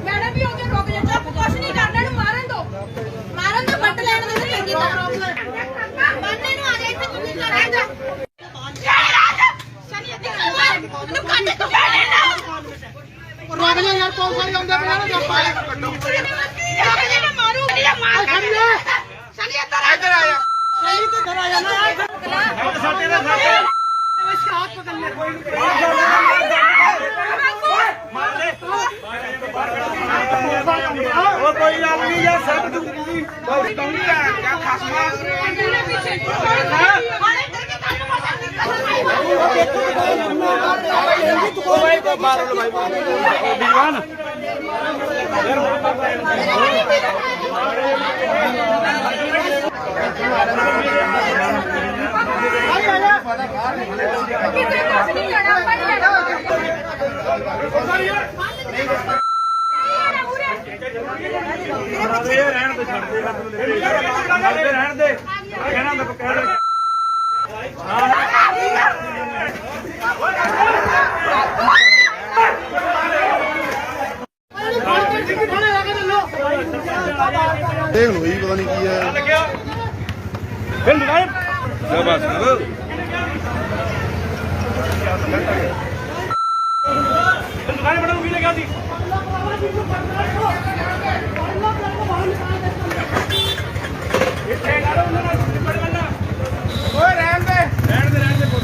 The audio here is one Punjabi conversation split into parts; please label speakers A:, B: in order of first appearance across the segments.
A: ਮੈਡਮ ਵੀ ਉਹਦੇ ਰੁਕ ਜਾ ਚੁੱਪ ਕੁਛ ਨਹੀਂ ਕਰਨਾ ਇਹਨੂੰ ਮਾਰਨ ਦੋ ਮਾਰਨ ਦੋ ਬੱਟ ਲੈਣ ਦੇ ਚੰਗੀ ਤਰ੍ਹਾਂ ਮੰਨੇ ਨੂੰ ਆ ਜਾ ਇੱਥੇ ਚੁੰਨੀ ਕਰ ਰਹਿ ਜਾ ਸ਼ਨੀ ਅੱਗੇ ਉਹਨੂੰ ਕੰਨ ਤੋਂ ਫੜੇ ਨਾ
B: ਰੋਕ ਜਾ ਯਾਰ ਪੁਲਿਸ ਵਾਲੇ ਆਉਂਦੇ ਪਏ ਨੇ ਜੱਪਾ
A: ਰੁਕ ਜਾ ਨਾ ਮਾਰੂ ਨਹੀਂ ਮਾਰ
B: ਕੋਈ
C: ਕੌਣੀ ਆ ਕਿਆ ਖਸਮਾ ਭਾਈ ਕੋ ਮਾਰ ਲੋ ਭਾਈ ਦੀਵਾਨ ਇਹ ਰਹਿਣ ਦੇ ਛੱਡ ਦੇ ਛੱਡ ਦੇ ਰਹਿਣ ਦੇ ਕਹਿਣਾ ਮੈਂ ਕਹਿ ਦੇ
B: ਥੋੜੇ ਲਾ ਕੇ ਲੋ
D: ਦੇਖ ਲਓ ਜੀ ਪਤਾ ਨਹੀਂ ਕੀ ਹੈ
C: ਲੱਗਿਆ ਫਿਰ ਦੁਕਾਨ ਦੁਕਾਨ ਬਣਾ ਵੀ ਲਗਾ ਸੀ ਇੱਥੇ ਗਾੜੋ ਉਹਨਾਂ ਨਾਲ ਚਿੱਪੜ ਬੰਨਾ ਓਏ ਰਹਿਣ ਦੇ ਰਹਿਣ ਦੇ ਰਹਿਣ ਦੇ ਪੁੱਤ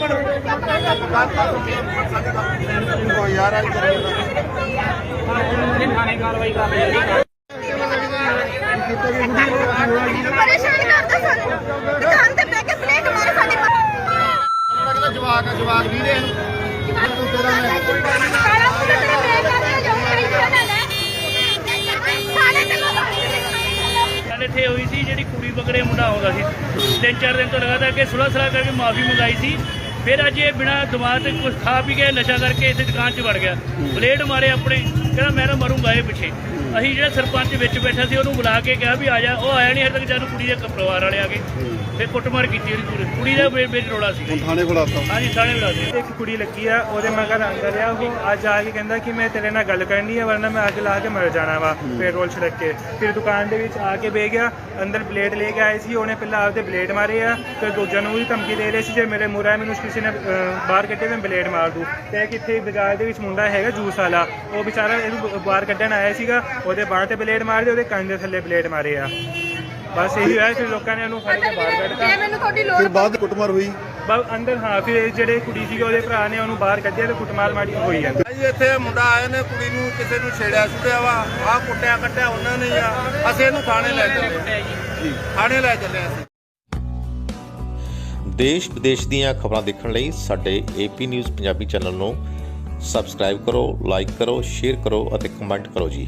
D: ਉਹ ਯਾਰ ਆ
A: ਪਰੇਸ਼ਾਨ ਕਰਦਾ ਸਾਨੂੰ ਦੁਕਾਨ ਤੇ ਬਹਿ ਕੇ ਪਲੇਟ ਮਾਰੇ ਸਾਡੇ
D: ਲੱਗਦਾ ਜਵਾਕ ਆ ਜਵਾਕ ਵੀ ਦੇ
E: ਗੱਲ ਇੱਥੇ ਹੋਈ ਸੀ ਜਿਹੜੀ ਕੁੜੀ ਪਕੜੇ ਮੁੰਡਾ ਆਉਂਦਾ ਸੀ। ਤਿੰਨ ਚਾਰ ਦਿਨ ਤੋਂ ਲਗਾਤਾਰ ਕਿ ਸੁਲਾ ਸਲਾਹ ਕਰਕੇ ਮਾਫੀ ਮੰਗਾਈ ਸੀ। ਫਿਰ ਅੱਜ ਇਹ ਬਿਨਾ ਦਿਮਾਗ ਤੇ ਕੁਝ ਖਾ ਪੀ ਕੇ ਨਸ਼ਾ ਕਰਕੇ ਇਸੇ ਦੁਕਾਨ 'ਚ ਵੜ ਗਿਆ। ਬਲੇਡ ਮਾਰੇ ਆਪਣੇ ਕਹਿੰਦਾ ਮੈਂ ਨਾ ਮਰੂੰਗਾ ਇਹ ਪਿੱਛੇ। ਅਸੀਂ ਜਿਹੜਾ ਸਰਪੰਚ ਵਿੱਚ ਬੈਠਾ ਸੀ ਉਹਨੂੰ ਬੁਲਾ ਕੇ ਕਿਹਾ ਵੀ ਆ ਜਾ। ਉਹ ਆਇਆ ਨਹੀਂ ਹਜੇ ਤੱਕ ਜਦ ਕੁੜੀ ਦੇ ਪਰਿਵਾਰ ਵਾਲੇ ਆ ਗਏ। ਫਿਰ ਕੁੱਟਮਾਰ ਕੀਤੀ ਉਹਦੀ ਪੂਰੀ। ਕੁੜੀ ਦਾ ਵਿੱਚ ਰੋਲਾ ਸੀ।
D: ਹੁਣ ਥਾਣੇ ਆਤਾ।
E: ਹਾਂਜੀ ਥਾਣੇ ਦਿੱਤੇ
C: ਇੱਕ ਕੁੜੀ ਲੱਗੀ ਆ ਉਹਦੇ ਮਗਰ ਅੰਦਰ ਆ ਉਹ ਅੱਜ ਆ ਕੇ ਕਹਿੰਦਾ ਕਿ ਮੈਂ ਤੇਰੇ ਨਾਲ ਗੱਲ ਕਰਨੀ ਆ ਵਰਨਾ ਮੈਂ ਅੱਗ ਲਾ ਕੇ ਮਰ ਜਾਣਾ ਵਾ ਪੈਟਰੋਲ ਛਿੜਕ ਕੇ। ਫਿਰ ਦੁਕਾਨ ਦੇ ਵਿੱਚ ਆ ਕੇ ਬਹਿ ਗਿਆ। ਅੰਦਰ ਬਲੇਡ ਲੈ ਕੇ ਆਏ ਸੀ। ਉਹਨੇ ਪਹਿਲਾਂ ਆਪਦੇ ਬਲੇਡ ਮਾਰੇ ਆ। ਫਿਰ ਦੂਜਿਆਂ ਨੂੰ ਵੀ ਧਮਕੀ ਦੇ ਰਹੇ ਸੀ ਜੇ ਮੇਰੇ ਮੂਹਰੇ ਮੈਨੂੰ ਕਿਸੇ ਨੇ ਬਾਹਰ ਕੱਢੇ ਮੈਂ ਬਲੇਡ ਮਾਰ ਦੂੰ ਤੇ ਕਿੱਥੇ ਬਾਜ਼ਾਰ ਦੇ ਵਿੱਚ ਮੁੰਡਾ ਹੈਗਾ ਜੂਸ ਵਾਲਾ। ਉਹ ਵਿਚਾਰਾ ਇਹਨੂੰ ਬਾਹਰ ਕੱਢਣ ਆਇਆ ਸੀਗਾ। ਉਹਦੇ ਬਾਹਾਂ ਤੇ ਬਲੇਡ ਮਾਰਦੇ ਉਹਦੇ ਕੰਨ ਦੇ ਥੱਲੇ ਬਲੇਡ ਮਾਰੇ ਆ। ਬਸ ਇਹੀ ਹੋਇਆ ਫਿਰ ਲੋਕਾਂ ਨੇ ਉਹਨੂੰ ਫੜ ਕੇ ਬਾਹਰ ਕੱਢਤਾ।
A: ਜੇ ਮੈਨੂੰ ਤੁਹਾਡੀ ਲੋੜ
D: ਫਿਰ ਬਾਅਦ ਕੁੱਟਮਾਰ ਹੋਈ।
C: ਬਸ ਅੰਦਰ ਹਾਂ ਫਿਰ ਜਿਹੜੇ ਕੁੜੀ ਸੀਗੇ ਉਹਦੇ ਭਰਾ ਨੇ ਉਹਨੂੰ ਬਾਹਰ ਕੱਢਿਆ ਤੇ ਕੁੱਟਮਾਰ ਮਾਰੀ ਹੋਈ ਜਾਂਦੀ
F: ਜੀ ਇੱਥੇ ਮੁੰਡਾ ਆਏ ਨੇ ਕੁੜੀ ਨੂੰ ਕਿਸੇ ਨੂੰ ਛੇੜਿਆ ਛੁੜਿਆ ਵਾ। ਆਹ ਕੁੱਟਿਆ ਕੱਟਿਆ ਉਹਨਾਂ ਨੇ ਆ। ਅਸੀਂ ਇਹਨੂੰ ਥਾਣੇ ਲੈ ਚੱਲੇ ਜੀ। ਥਾਣੇ ਲੈ ਚੱਲੇ ਅਸੀਂ।
G: ਦੇਸ਼ ਵਿਦੇਸ਼ ਦੀਆਂ ਖਬਰਾਂ ਦੇਖਣ ਲਈ ਸਾਡੇ ਏਪੀ ਨਿਊਜ਼ ਪੰਜਾਬੀ ਚੈਨਲ ਨੂੰ ਸਬਸਕ੍ਰਾਈਬ ਕਰੋ ਲਾਈਕ ਕਰੋ ਸ਼ੇਅਰ ਕਰੋ ਅਤੇ ਕਮੈਂਟ ਕਰੋ ਜੀ।